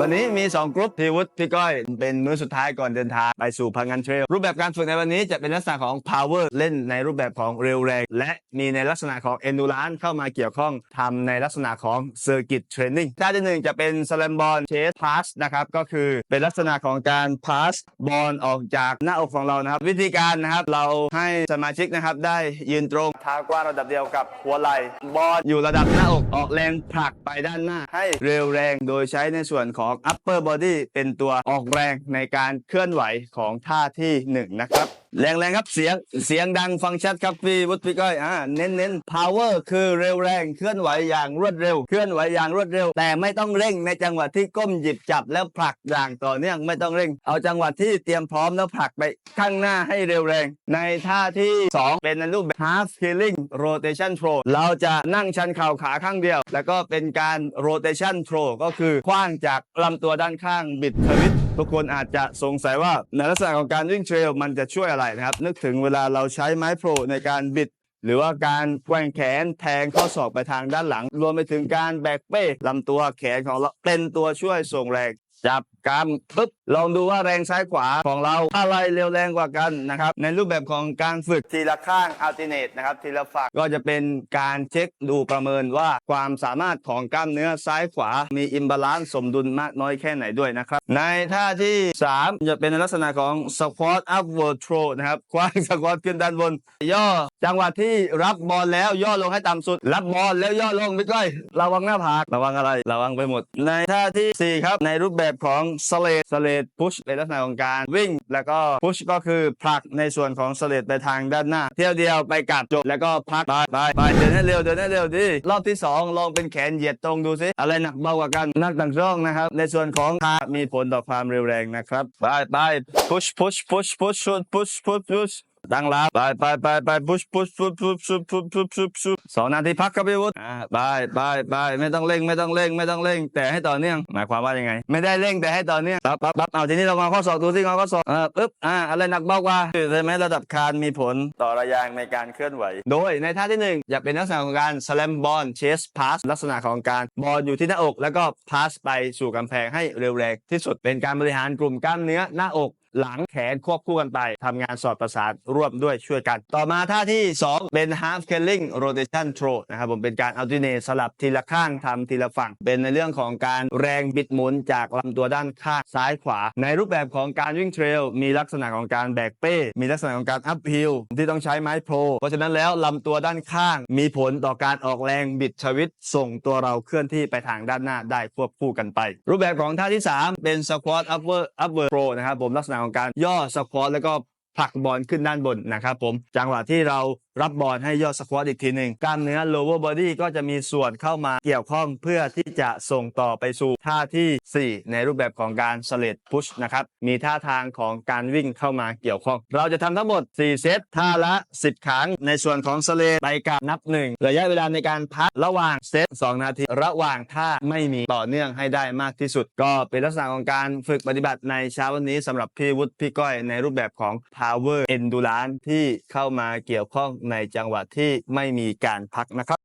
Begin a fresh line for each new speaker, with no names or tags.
วันนี้มี 2 กรุ๊ปพี่วุฒิพี่ก้อย เป็นมื้อสุดท้ายก่อนเดินทาง ไปสู่พังงานเทรลรูปแบบการฝึกในวันนี้จะเป็นลักษณะของ power เล่นในรูปแบบของเร็วแรง และมีในลักษณะของ endurance เข้ามาเกี่ยวข้องทำในลักษณะของ circuit training ท่าที่หนึ่งจะเป็น slam ball chase pass นะครับก็คือเป็นลักษณะของการ pass บอลออกจากหน้าอกของเรานะครับ วิธีการนะครับเราให้สมาชิกนะครับได้ยืนตรงเท้ากว้างระดับเดียวกับหัวไหล่บอลอยู่ระดับหน้าอกออกแรงผลักไปด้านหน้า ให้เร็วแรงโดยใช้ในส่วนของ upper body เป็นตัวออกแรงในการเคลื่อนไหวของท่าที่หนึ่งนะครับ แรงๆครับเสียงเสียงดังฟังชัดครับพี่วุฒิพี่ก้อยอ่าเน้นเน้น power คือเร็วแรงเคลื่อนไหวอย่างรวดเร็ว เคลื่อนไหวอย่างรวดเร็ว แต่ไม่ต้องเร่งในจังหวะที่ก้มหยิบจับแล้วผลักอย่างต่อเนื่องไม่ต้องเร่ง เอาจังหวะที่เตรียมพร้อมแล้วผลักไปข้างหน้าให้เร็วแรง ในท่าที่ 2 เป็นในรูปแบบ half killing rotation throw เราจะนั่งชันเข่าขาข้างเดียว แล้วก็เป็นการ rotation throw ก็คือคว้างจากลำตัวด้านข้างบิดทวิตทุกคนอาจจะสงสัยว่าในลักษณะของการวิ่งเทรลมันจะช่วยอะไรนะครับ นึกถึงเวลาเราใช้ไม้โปรในการบิด หรือว่าการแกว่งแขนแทงข้อศอกไปทางด้านหลัง รวมไปถึงการแบกเป้ลำตัวแขนของเราเป็นตัวช่วยส่งแรงจับ กำปึ๊บลองดูว่าแรงซ้ายขวาของเราอะไรเร็วแรงกว่ากันนะครับ ในรูปแบบของการฝึกทีละข้าง alternate นะครับทีละฝั่งก็จะเป็นการเช็คดูประเมินว่าความสามารถของกล้ามเนื้อซ้ายขวา มีอิมบาลานซ์สมดุลมากน้อยแค่ไหนด้วยนะครับ ในท่าที่ 3 จะเป็นในลักษณะของ squat upward throw นะครับคว้าง squat ขึ้นด้านบน ย่อจังหวะที่รับบอลแล้วย่อลงให้ต่ำสุด รับบอลแล้วย่อลงไม่ก้อยระวังหน้าผากระวังอะไรระวังไปหมด ในท่าทีสี่4 ครับในรูปแบบของสเลดสเลดพุชในลักษณะของการวิ่ง แล้วก็พุชก็คือผลักในส่วนของสเลดไปทางด้านหน้า เที่ยวเดียวไปกลับจบแล้วก็พักไปไปไปเดินให้เร็วเดินให้เร็วดิรอบที่ 2 ลองเป็นแขนเหยียดตรงดูสิอะไรหนักเบากว่ากันนักต่างร่องนะครับ ในส่วนของขามีผลต่อความเร็วแรงนะครับไปไปพุชพุชพุชพุชพุชพุชพุช ตั้งรับไปไปไปไป push push push push push push push push push สองนาทีพักครับพี่วุฒิอ่าไปไปไปไม่ต้องเร่งไม่ต้องเร่งไม่ต้องเร่ง แต่ให้ต่อเนื่องหมายความว่ายังไง ไม่ได้เร่งแต่ให้ต่อเนื่องปั๊บปั๊บปั๊บเอาทีนี้เรามาข้อศอกดูสิงอข้อศอกอ่าปึ๊บอ่าอะไรหนักเบากว่าใช่ไหมระดับคานมีผลต่อระยางในการเคลื่อนไหว โดยในท่าที่หนึ่งจะเป็นลักษณะของการ slam ball chase pass ลักษณะของการบอลอยู่ที่หน้าอก แล้วก็ pass ไปสู่กำแพงให้เร็วแรงที่สุดเป็นการบริหารกลุ่มกล้ามเนื้อหน้าอก หลังแขนควบคู่กันไปทำงานสอดประสานร่วมด้วยช่วยกัน ต่อมาท่าที่ 2 เป็น half curling rotation throw นะครับผมเป็นการ alternate สลับทีละข้างทำทีละฝั่ง เป็นในเรื่องของการแรงบิดหมุนจากลำตัวด้านข้างซ้ายขวา ในรูปแบบของการวิ่งเทรลมีลักษณะของการแบกเป้ มีลักษณะของการ uphill ที่ต้องใช้ไม้โพรเพราะฉะนั้นแล้วลำตัวด้านข้าง มีผลต่อการออกแรงบิดชวิต ส่งตัวเราเคลื่อนที่ไปทางด้านหน้าได้ควบคู่กันไป รูปแบบของท่าที่ 3 เป็น squat upper upper pro นะครับผมลักษณะของการย่อ squat แล้วก็ผลักบอลขึ้นด้านบนนะครับผมจังหวะที่เรา รับบอลให้ย่อสควอตอีกทีหนึ่งกล้ามเนื้อ lower body ก็จะมีส่วนเข้ามาเกี่ยวข้องเพื่อที่จะส่งต่อไปสู่ท่าที่ 4 ในรูปแบบของการ sled push นะครับมีท่าทางของการวิ่งเข้ามาเกี่ยวข้อง เราจะทำทั้งหมด 4 เซตท่าละ 10 ครั้ง ในส่วนของ sled ไปกับนับ 1 ระยะเวลาในการพักระหว่างเซต2 นาที ระหว่างท่าไม่มีต่อเนื่องให้ได้มากที่สุด ก็เป็นลักษณะของการฝึกปฏิบัติในเช้าวันนี้สำหรับพี่วุฒิพี่ก้อยในรูปแบบของ power endurance ที่เข้ามาเกี่ยวข้องในจังหวะที่ไม่มีการพักนะครับ